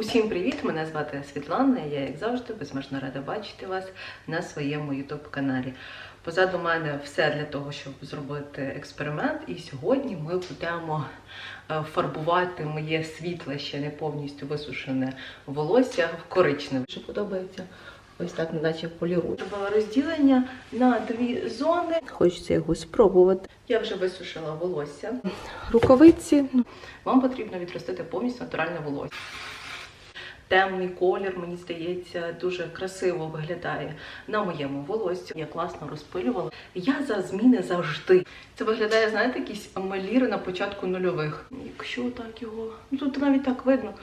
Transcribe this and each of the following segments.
Усім привіт! Мене звати Світлана. Я, як завжди, безмежно рада бачити вас на своєму youtube каналі. Позаду мене все для того, щоб зробити експеримент. І сьогодні ми будемо е, фарбувати моє світле, ще не повністю висушене волосся в коричневе. Що подобається? Ось так, наче полірую. Зробила розділення на дві зони. Хочеться його спробувати. Я вже висушила волосся. Рукавиці. Вам потрібно відростити повністю натуральне волосся. Темний колір, мені здається, дуже красиво виглядає на моєму волоссі. Я класно розпилювала. Я за зміни завжди. Це виглядає, знаєте, якісь амеліри на початку нульових. Якщо так його. Ну тут навіть так видно.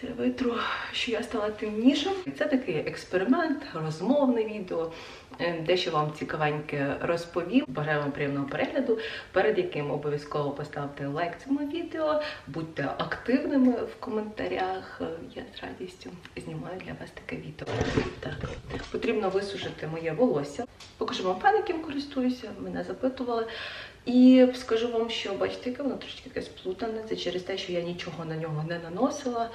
Це витру, що я стала темнішим. Це такий експеримент, розмовне відео, е, дещо вам цікавеньке розповім. Бажаю вам приємного перегляду, перед яким обов'язково поставте лайк цьому відео, будьте активними в коментарях. Е, Я з радістю знімаю для вас таке відео. Так, потрібно висушити моє волосся. Покажу вам фен, яким користуюся, мене запитували. І скажу вам, що бачите, яке воно трошки таке сплутане. Це через те, що я нічого на нього не наносила,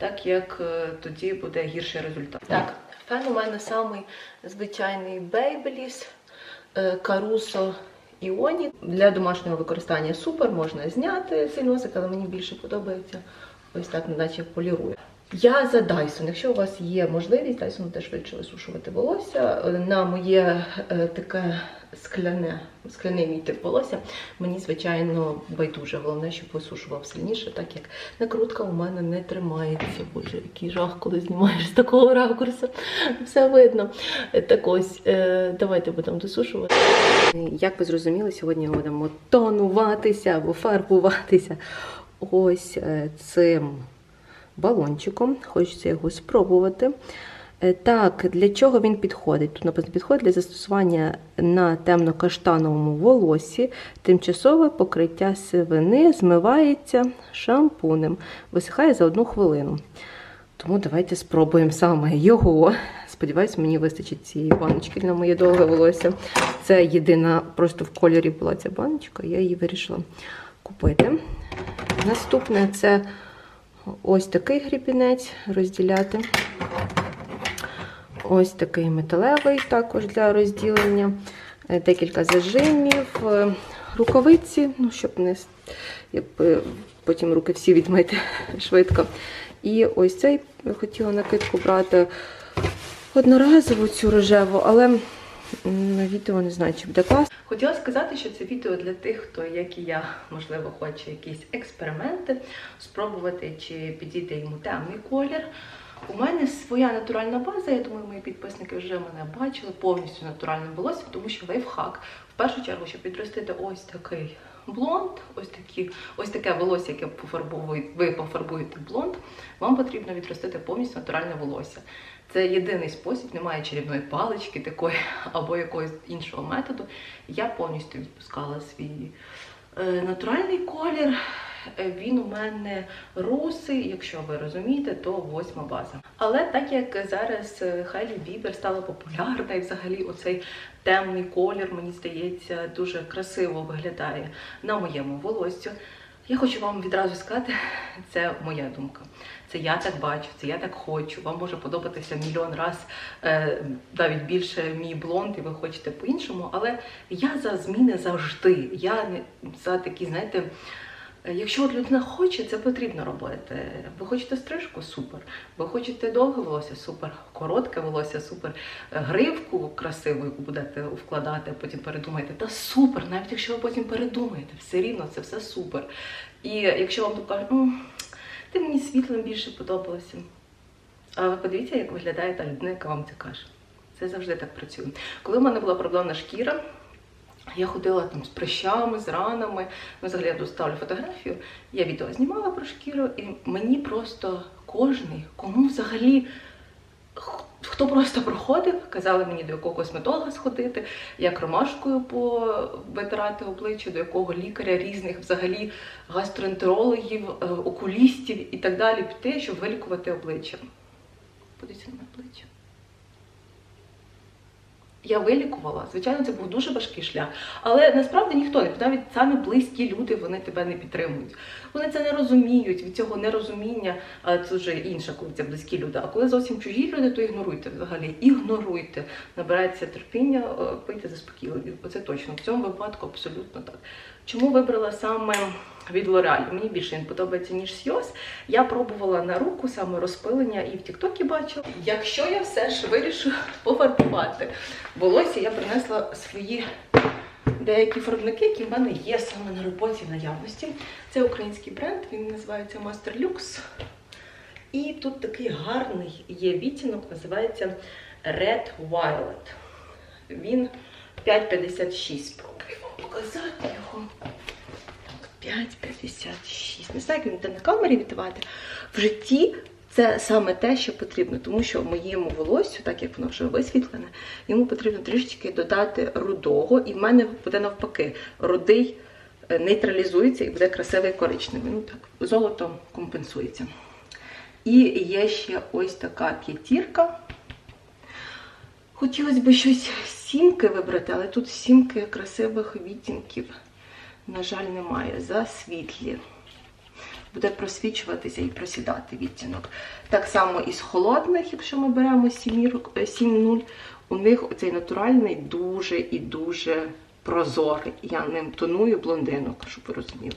так як е, тоді буде гірший результат. Так, фен у мене самий звичайний Babyliss Caruso Іоні. Для домашнього використання супер, можна зняти цей носик, але мені більше подобається. Ось так, наче полірує. Я за Dyson. Якщо у вас є можливість, Dyson теж швидше висушувати волосся. На моє е, таке скляне, скляний мій тип волосся, мені, звичайно, байдуже. Головне, щоб висушував сильніше, так як накрутка у мене не тримається. Боже, який жах, коли знімаєш з такого ракурсу. Все видно. Так ось, е, давайте будемо досушувати. Як ви зрозуміли, сьогодні будемо тонуватися або фарбуватися ось е, цим балончиком. Хочеться його спробувати. Е, Так, для чого він підходить? Тут написано підходить для застосування на темно-каштановому волосі. Тимчасове покриття сивини змивається шампунем, висихає за одну хвилину. Тому давайте спробуємо саме його. Сподіваюсь, мені вистачить цієї баночки на моє довге волосся. Це єдина, просто в кольорі була ця баночка, я її вирішила купити. Наступне це ось такий грібінець розділяти. Ось такий металевий також для розділення, Е, декілька зажимів, е, рукавиці, ну, щоб не якби потім руки всі відмити швидко. І ось цей хотіла накидку брати одноразову цю рожеву, але на відео не знаю, чи буде класно. Хотіла сказати, що це відео для тих, хто, як і я, можливо, хоче якісь експерименти спробувати, чи підійде йому темний колір. У мене своя натуральна база, я думаю, мої підписники вже мене бачили повністю натуральним волоссям, тому що лайфхак. В першу чергу, щоб підростити ось такий блонд, ось такі, ось таке волосся, яке пофарбовує, ви пофарбуєте блонд, вам потрібно відростити повністю натуральне волосся. Це єдиний спосіб, немає чарівної палички такої або якогось іншого методу. Я повністю відпускала свій е, натуральний колір. Е, Він у мене русий, якщо ви розумієте, то восьма база. Але так як зараз е, Хайлі Бібер стала популярна, і взагалі оцей темний колір, мені здається, дуже красиво виглядає на моєму волоссю. Я хочу вам відразу сказати, це моя думка. Це я так бачу, це я так хочу. Вам може подобатися мільйон раз е, навіть більше мій блонд, і ви хочете по-іншому. Але я за зміни завжди. Я за такі, знаєте. Е, Якщо от людина хоче, це потрібно робити. Ви хочете стрижку? Супер. Ви хочете довге волосся? Супер. Коротке волосся, супер. Е, Гривку красиву, яку будете вкладати, а потім передумаєте. Та супер, навіть якщо ви потім передумаєте, все рівно це все супер. І якщо вам кажуть, «М, ти мені світлим більше подобалося. А ви подивіться, як виглядає та людина, яка вам це каже. Це завжди так працює. Коли в мене була проблемна шкіра, я ходила там з прищами, з ранами. Ну, взагалі я доставлю фотографію. Я відео знімала про шкіру, і мені просто кожний, кому взагалі. Хто просто проходив, казали мені, до якого косметолога сходити, як ромашкою повитирати обличчя, до якого лікаря різних взагалі гастроентерологів, е, окулістів і так далі піти, щоб вилікувати обличчя. Подивіться на обличчя. Я вилікувала. Звичайно, це був дуже важкий шлях. Але насправді ніхто не навіть самі близькі люди вони тебе не підтримують. Вони це не розуміють. Від цього нерозуміння це вже інше, коли це близькі люди. А коли зовсім чужі люди, то ігноруйте взагалі. Ігноруйте. Набирайтеся терпіння, е, пийте заспокійливі. Оце точно. В цьому випадку абсолютно так. Чому вибрала саме від L'Oreal? Мені більше він подобається, ніж Сйоз. Я пробувала на руку саме розпилення і в Тіктокі бачила. Якщо я все ж вирішу пофарбувати волосся, я принесла свої деякі фарбники, які в мене є саме на роботі в наявності. Це український бренд, він називається Master Lux. І тут такий гарний є відтінок, називається Red Violet. Він 5,56. Спробую вам показати його. Так, 5,56. Не знаю, як він буде на камері віддавати. В житті це саме те, що потрібно, тому що моєму волоссю, так як воно вже висвітлене, йому потрібно трішечки додати рудого, і в мене буде навпаки. Рудий е, нейтралізується і буде красивий коричневий. Ну так, золото компенсується. І є ще ось така п'ятірка. Хотілося б щось сімки вибрати, але тут сімки красивих відтінків, на жаль, немає. Засвітлі. Буде просвічуватися і просідати відтінок. Так само і з холодних, якщо ми беремо 7.0, у них цей натуральний дуже і дуже прозорий. Я ним тоную блондинок, щоб ви розуміли.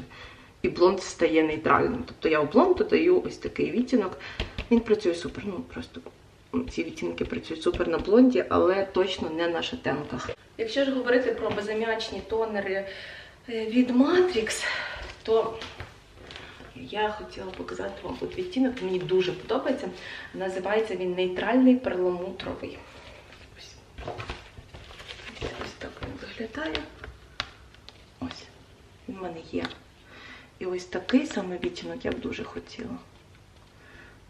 І блонд стає нейтральним. Тобто я у блонд додаю ось такий відтінок. Він працює супер. Ну просто ці відтінки працюють супер на блонді, але точно не на шатенках. Якщо ж говорити про безам'ячні тонери е, від Matrix, то я хотіла показати вам от відтінок, мені дуже подобається. Називається він нейтральний перламутровий. Ось, ось так він виглядає. Ось, він в мене є. І ось такий саме відтінок я б дуже хотіла.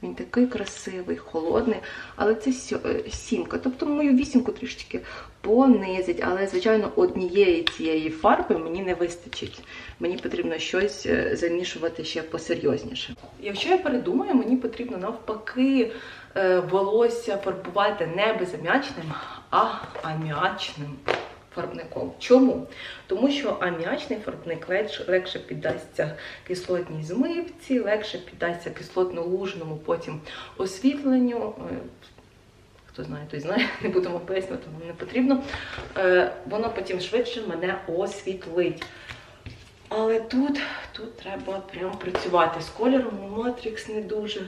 Він такий красивий, холодний, але це е, сімка. Тобто мою вісімку трішечки понизить. Але, звичайно, однієї цієї фарби мені не вистачить. Мені потрібно щось е, замішувати ще посерйозніше. Якщо я передумаю, мені потрібно навпаки е, волосся фарбувати не безам'ячним, а аміачним фарбником. Чому? Тому що аміачний фарбник легше, піддасться кислотній змивці, легше піддасться кислотно-лужному потім освітленню. Е, Хто знає, той знає, не будемо пояснювати, вам не потрібно. Е, Воно потім швидше мене освітлить. Але тут, тут треба прям працювати з кольором, Матрікс не дуже.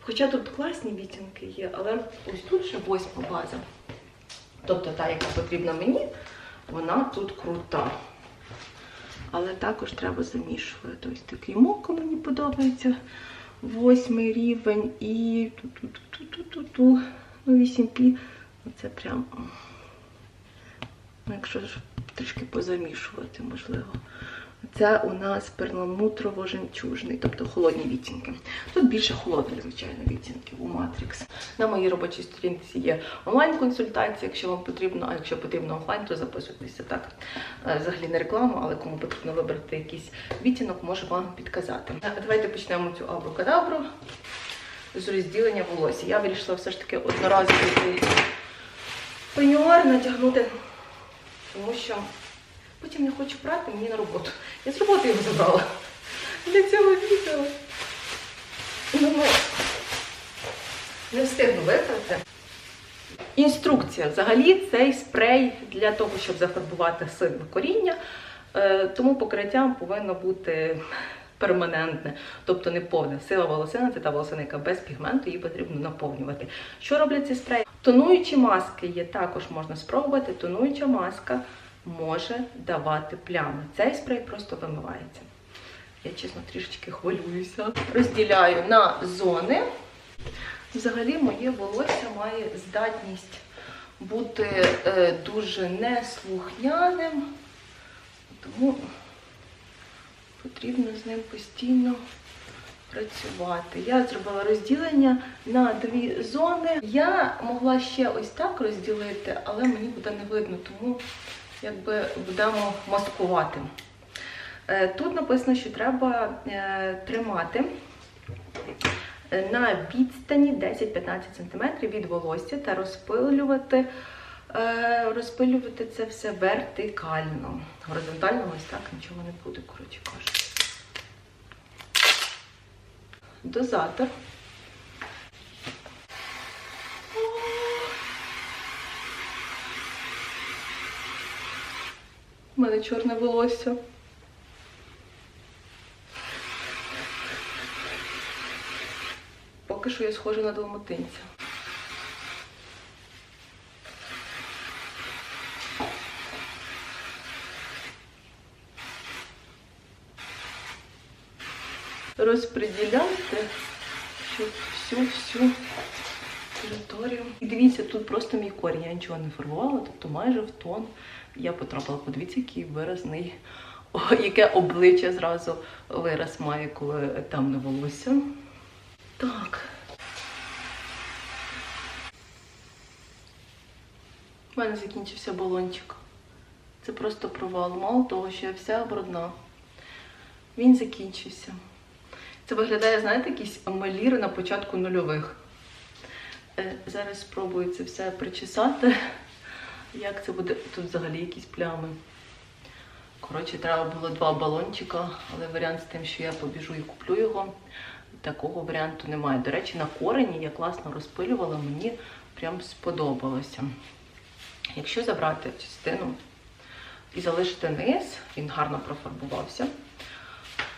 Хоча тут класні відтінки є, але ось тут ще восьма база. Тобто та, яка потрібна мені, вона тут крута. Але також треба замішувати. Ось такий моко мені подобається. Восьмий рівень і ту-ту-ту-ту-ту-ту. Ну, 8P. Оце прям. Ну, якщо трішки позамішувати, можливо. Це у нас перламутрово-жемчужний, тобто холодні відтінки. Тут більше холодних, звичайно, відтінків у Matrix. На моїй робочій сторінці є онлайн-консультація, якщо вам потрібно, а якщо потрібно офлайн, то записуйтеся так. Е, Взагалі не рекламу, але кому потрібно вибрати якийсь відтінок, можу вам підказати. Е, Давайте почнемо цю абракадабру з розділення волосся. Я вирішила все ж таки одноразовий цей пеньюар натягнути, тому що потім не хочу прати мені на роботу. Я з роботи його забрала для цього відео. Ну, не встигну виправити. Інструкція. Взагалі цей спрей для того, щоб зафарбувати сиве коріння, е, тому покриття повинно бути перманентне, тобто не повне. Сила волосина це та волосина, яка без пігменту, її потрібно наповнювати. Що роблять ці спреї? Тонуючі маски є, також можна спробувати. Тонуюча маска може давати плями. Цей спрей просто вимивається. Я чесно трішечки хвилююся. Розділяю на зони. Взагалі, моє волосся має здатність бути е, дуже неслухняним, тому потрібно з ним постійно працювати. Я зробила розділення на дві зони. Я могла ще ось так розділити, але мені буде не видно, тому якби будемо маскувати. Е, Тут написано, що треба е, тримати е, на відстані 10-15 см від волосся та розпилювати розпилювати це все вертикально. Горизонтально ось так нічого не буде, коротше кажучи. Дозатор. У мене чорне волосся. Поки що я схожа на далматинця. Розподіляйте, щоб всю територію. І дивіться, тут просто мій корінь, я нічого не фарбувала, тобто майже в тон я потрапила. Подивіться, який виразний, яке обличчя зразу вираз має, коли темне волосся. Так. У мене закінчився балончик. Це просто провал. Мало того, що я вся брудна. Він закінчився. Це виглядає, знаєте, якісь амаліри на початку нульових. Е, Зараз спробую це все причесати. Як це буде? Тут взагалі якісь плями. Коротше, треба було два балончика, але варіант з тим, що я побіжу і куплю його. Такого варіанту немає. До речі, на корені я класно розпилювала, мені прям сподобалося. Якщо забрати частину і залишити низ, він гарно профарбувався,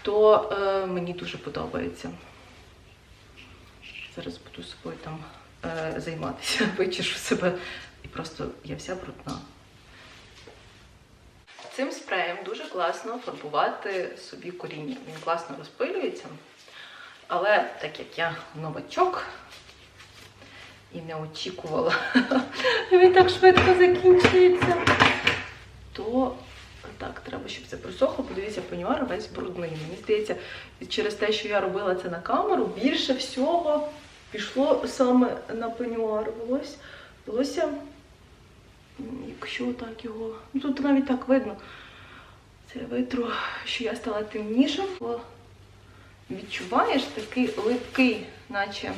то е, мені дуже подобається. Зараз буду собою там е, займатися, вичешу себе і просто я вся брудна. Цим спреєм дуже класно фарбувати собі коріння. Він класно розпилюється. Але так як я новачок і не очікувала, він так швидко закінчується, то так, треба, щоб це просохло. Подивіться, пеньюар весь брудний. Мені здається, через те, що я робила це на камеру, більше всього пішло саме на пеньюар. Волосся, волосся якщо так його. Ну тут навіть так видно. Це я витру, що я стала темнішим. О, Відчуваєш такий липкий, наче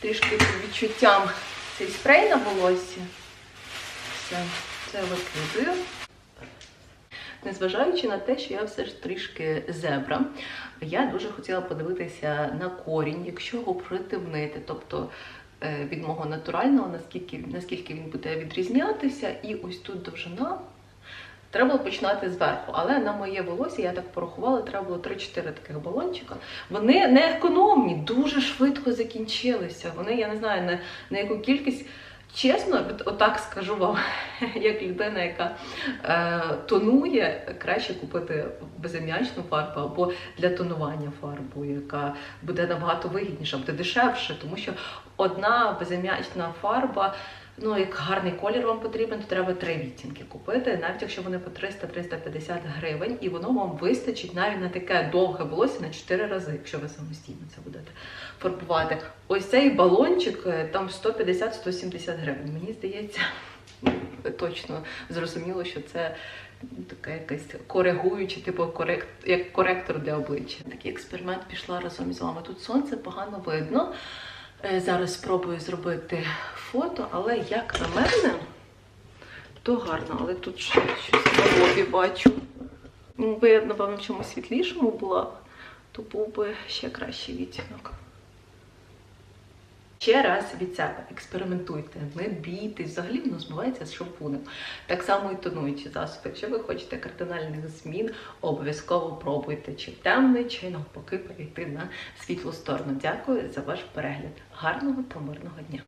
трішки під відчуттям цей спрей на волосі. Все, це викидаю. Незважаючи на те, що я все ж трішки зебра, я дуже хотіла подивитися на корінь, якщо його притемнити, тобто е, від мого натурального, наскільки, наскільки він буде відрізнятися, і ось тут довжина. Треба було починати зверху, але на моє волосся, я так порахувала, треба було 3-4 таких балончика. Вони не економні, дуже швидко закінчилися. Вони, я не знаю, на, на яку кількість. Чесно, отак скажу вам, як людина, яка е, тонує, краще купити безім'ячну фарбу або для тонування фарбу, яка буде набагато вигідніша, буде дешевше, тому що одна безім'ячна фарба. Ну, як гарний колір вам потрібен, то треба три відтінки купити, навіть якщо вони по 300-350 гривень, і воно вам вистачить навіть на таке довге волосся на 4 рази, якщо ви самостійно це будете фарбувати. Ось цей балончик е, там 150-170 гривень. Мені здається, точно зрозуміло, що це таке якесь коригуюче, типу корект, як коректор для обличчя. Такий експеримент пішла разом із вами. Тут сонце погано видно. Е, Зараз спробую зробити фото, але як на мене, то гарно, але тут щось на лобі бачу. Якби я, напевно, чомусь світлішому була, то був би ще кращий відтінок. Ще раз від себе експериментуйте, не бійтесь, взагалі воно змивається з шампунем. Так само і тонуючі засоби. Якщо ви хочете кардинальних змін, обов'язково пробуйте чи темний, чи навпаки перейти на світлу сторону. Дякую за ваш перегляд. Гарного та мирного дня!